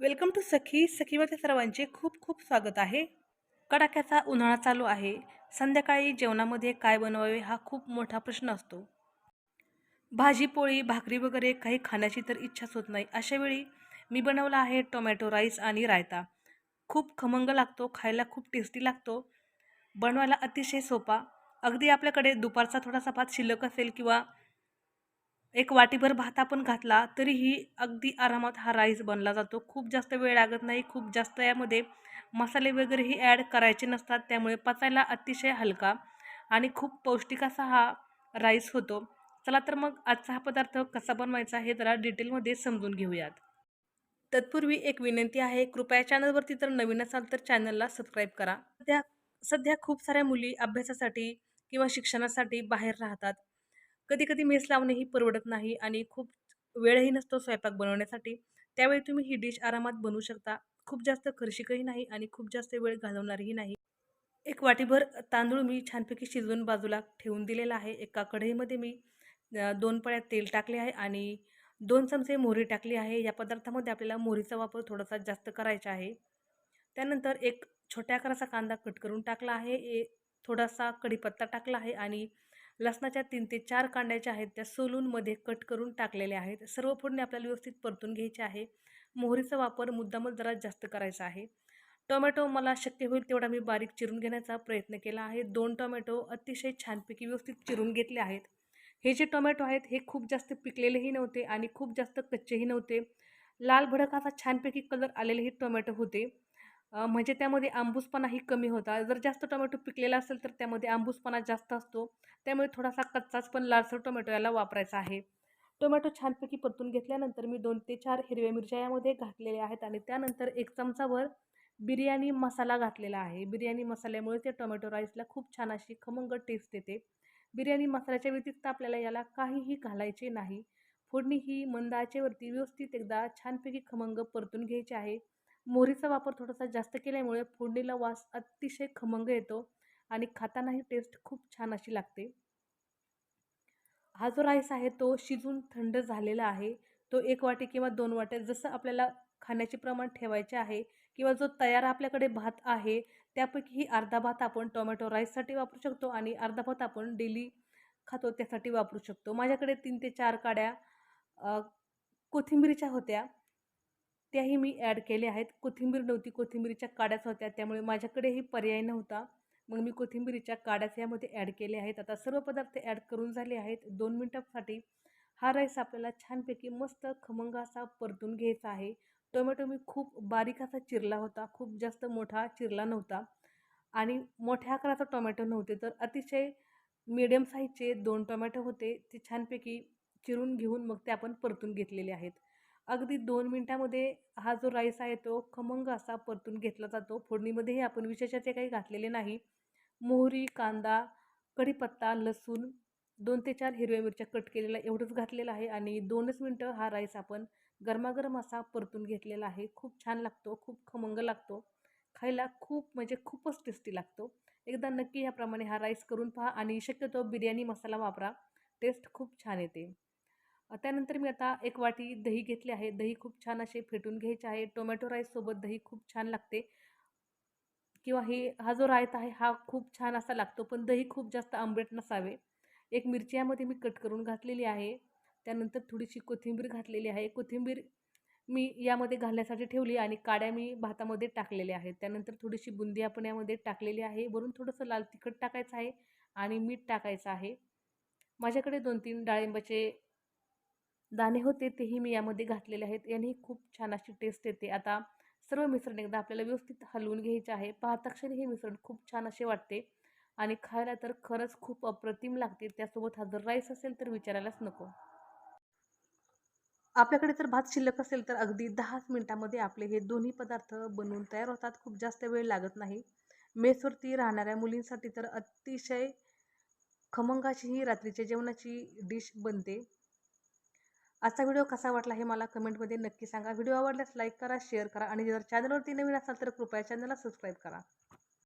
Welcome to सखी सखीमध्ये सर्वांचे खूप खूप स्वागत आहे. कडाक्याचा उन्हाळा चालू आहे. संध्याकाळी जेवणामध्ये काय बनवावे हा खूप मोठा प्रश्न असतो. भाजी पोळी भाकरी वगैरे काही खाण्याची तर इच्छाच होत नाही. अशावेळी मी बनवला आहे टोमॅटो राईस आणि रायता. खूप खमंग लागतो खायला खूप टेस्टी लागतो. बनवायला अतिशय सोपा. अगदी आपल्याकडे दुपारचा थोडासा भात शिल्लक असेल किंवा एक वाटीभर भात आपण घातला तरीही अगदी आरामात हा राईस बनला जातो. खूप जास्त वेळ लागत नाही खूप जास्त यामध्ये मसाले वगैरेही ॲड करायचे नसतात त्यामुळे पचायला अतिशय हलका आणि खूप पौष्टिक असा हा राईस होतो. चला तर मग आजचा हा पदार्थ कसा बनवायचा हे जरा डिटेलमध्ये समजून घेऊयात. तत्पूर्वी एक विनंती आहे कृपया चॅनलवरती तर नवीन असाल तर चॅनलला सबस्क्राईब करा. सध्या सध्या खूप साऱ्या मुली अभ्यासासाठी किंवा शिक्षणासाठी बाहेर राहतात. कधी कधी मेस लावणेही परवडत नाही आणि खूप वेळही नसतो स्वयंपाक बनवण्यासाठी. त्यावेळी तुम्ही ही डिश आरामात बनवू शकता. खूप जास्त खर्चिकही नाही आणि खूप जास्त वेळ घालवणारही नाही. एक वाटीभर तांदूळ मी छानपैकी शिजवून बाजूला ठेवून दिलेला आहे. एका कढईमध्ये मी दोन पळ्यात तेल टाकले आहे आणि दोन चमचे मोहरी टाकली आहे. या पदार्थामध्ये आपल्याला मोहरीचा वापर थोडासा जास्त करायचा आहे. त्यानंतर एक छोट्या आकाराचा कांदा कट करून टाकला आहे. ए थोडासा कढीपत्ता टाकला आहे आणि लसणाच्या तीन ते चार कांड्याच्या आहेत त्या सोलूनमध्ये कट करून टाकलेल्या आहेत. सर्व फोडणी आपल्याला व्यवस्थित परतून घ्यायचे आहे. मोहरीचा वापर मुद्दामच जरा जास्त करायचा आहे. टोमॅटो मला शक्य होईल तेवढा मी बारीक चिरून घेण्याचा प्रयत्न केला आहे. दोन टोमॅटो अतिशय छानपैकी व्यवस्थित चिरून घेतले आहेत. हे जे टोमॅटो आहेत हे खूप जास्त पिकलेलेही नव्हते आणि खूप जास्त कच्चेही नव्हते. लाल भडक असा छानपैकी कलर आलेलेही टोमॅटो होते. म्हणजे त्यामध्ये आंबूसपणाही कमी होता. जर जास्त टोमॅटो पिकलेला असेल तर त्यामध्ये आंबूसपणा जास्त असतो. त्यामुळे थोडासा कच्चाच पण लालसर टोमॅटो याला वापरायचा आहे. टोमॅटो छानपैकी परतून घेतल्यानंतर मी दोन ते चार हिरव्या मिरच्या यामध्ये घातलेल्या आहेत आणि त्यानंतर एक चमचाभर बिर्याणी मसाला घातलेला आहे. बिर्याणी मसाल्यामुळे ते टोमॅटो राईसला खूप छान अशी खमंग टेस्ट येते. बिर्याणी मसाल्याच्या व्यतिरिक्त आपल्याला याला काहीही घालायचे नाही. फोडणी ही मंदाचेवरती व्यवस्थित एकदा छानपैकी खमंग परतून घ्यायची आहे. मोहरीचा वापर थोडासा जास्त केल्यामुळे फोडणीला वास अतिशय खमंग येतो आणि खातानाही टेस्ट खूप छान अशी लागते. हा जो राईस आहे तो शिजून थंड झालेला आहे. तो एक वाटी किंवा दोन वाट्या जसं आपल्याला खाण्याचे प्रमाण ठेवायचे आहे किंवा जो तयार आपल्याकडे भात आहे त्यापैकी अर्धा भात आपण टोमॅटो राईससाठी वापरू शकतो आणि अर्धा भात आपण डेली खातो त्यासाठी वापरू शकतो. माझ्याकडे तीन ते चार काड्या कोथिंबीरीच्या होत्या. त्याही मी ॲड केल्या आहेत. कोथिंबीर नव्हती कोथिंबीरीच्या काड्याच होत्या त्यामुळे माझ्याकडेही पर्याय नव्हता. मग मी कोथिंबीरीच्या काड्याच यामध्ये ॲड केले आहेत. आता सर्व पदार्थ ॲड करून झाले आहेत. दोन मिनटासाठी हा राईस आपल्याला छानपैकी मस्त खमंग असा परतून घ्यायचा आहे. टोमॅटो मी खूप बारीक असा चिरला होता. खूप जास्त मोठा चिरला नव्हता. आणि मोठ्या आकाराचा टोमॅटो नव्हते तर अतिशय मिडियम साईजचे दोन टोमॅटो होते. ते छानपैकी चिरून घेऊन मग ते आपण परतून घेतलेले आहेत. अगदी दोन मिनटामध्ये हा जो राईस आहे तो खमंग असा परतून घेतला जातो. फोडणीमध्येही आपण विशेषाचे काही घातलेले नाही. मोहरी कांदा कढीपत्ता लसूण दोन ते चार हिरव्या मिरच्या कट केलेला एवढंच घातलेलं आहे आणि दोनच मिनटं हा राईस आपण गरमागरम असा परतून घेतलेला आहे. खूप छान लागतो खूप खमंग लागतो. खायला खूप म्हणजे खूपच टेस्टी लागतो. एकदा नक्की ह्याप्रमाणे हा राईस करून पहा आणि शक्यतो बिर्याणी मसाला वापरा. टेस्ट खूप छान येते. त्यानंतर मी आता एक वाटी दही घेतली आहे. दही खूप छान असे फेटून घ्यायचे आहे. टोमॅटो राईससोबत दही खूप छान लागते. किंवा हे हा जो रायता आहे हा खूप छान असा लागतो पण दही खूप जास्त आंबट नसावे. एक मिरची यामध्ये मी कट करून घातलेली आहे. त्यानंतर थोडीशी कोथिंबीर घातलेली आहे. कोथिंबीर मी यामध्ये घालण्यासाठी ठेवली आणि काड्या मी भातामध्ये टाकलेल्या आहेत. त्यानंतर थोडीशी बुंदी आपण यामध्ये टाकलेली आहे. वरून थोडंसं लाल तिखट टाकायचं आहे आणि मीठ टाकायचं आहे. माझ्याकडे दोन तीन डाळिंबाचे दाणे होते तेही मी यामध्ये घातलेले आहेत. यांनी खूप छान अशी टेस्ट येते. आता सर्व मिश्रण एकदा आपल्याला व्यवस्थित हलवून घ्यायचे आहे. पाहताक्षणी हे मिश्रण खूप छान असे वाटते. आणि खायला तर खरंच खूप अप्रतिम लागते. त्यासोबत हा जर राईस असेल तर विचारायलाच नको. आपल्याकडे जर भात शिल्लक असेल तर अगदी दहाच मिनटामध्ये आपले हे दोन्ही पदार्थ बनवून तयार होतात. खूप जास्त वेळ लागत नाही. मेसवरती राहणाऱ्या मुलींसाठी तर अतिशय खमंगाची ही रात्रीच्या जेवणाची डिश बनते. आजचा व्हिडिओ कसा वाटला हे मला कमेंटमध्ये नक्की सांगा. व्हिडिओ आवडल्यास लाईक करा शेअर करा आणि जर चॅनलवरती नवीन असाल तर कृपया चॅनलला सबस्क्राईब करा.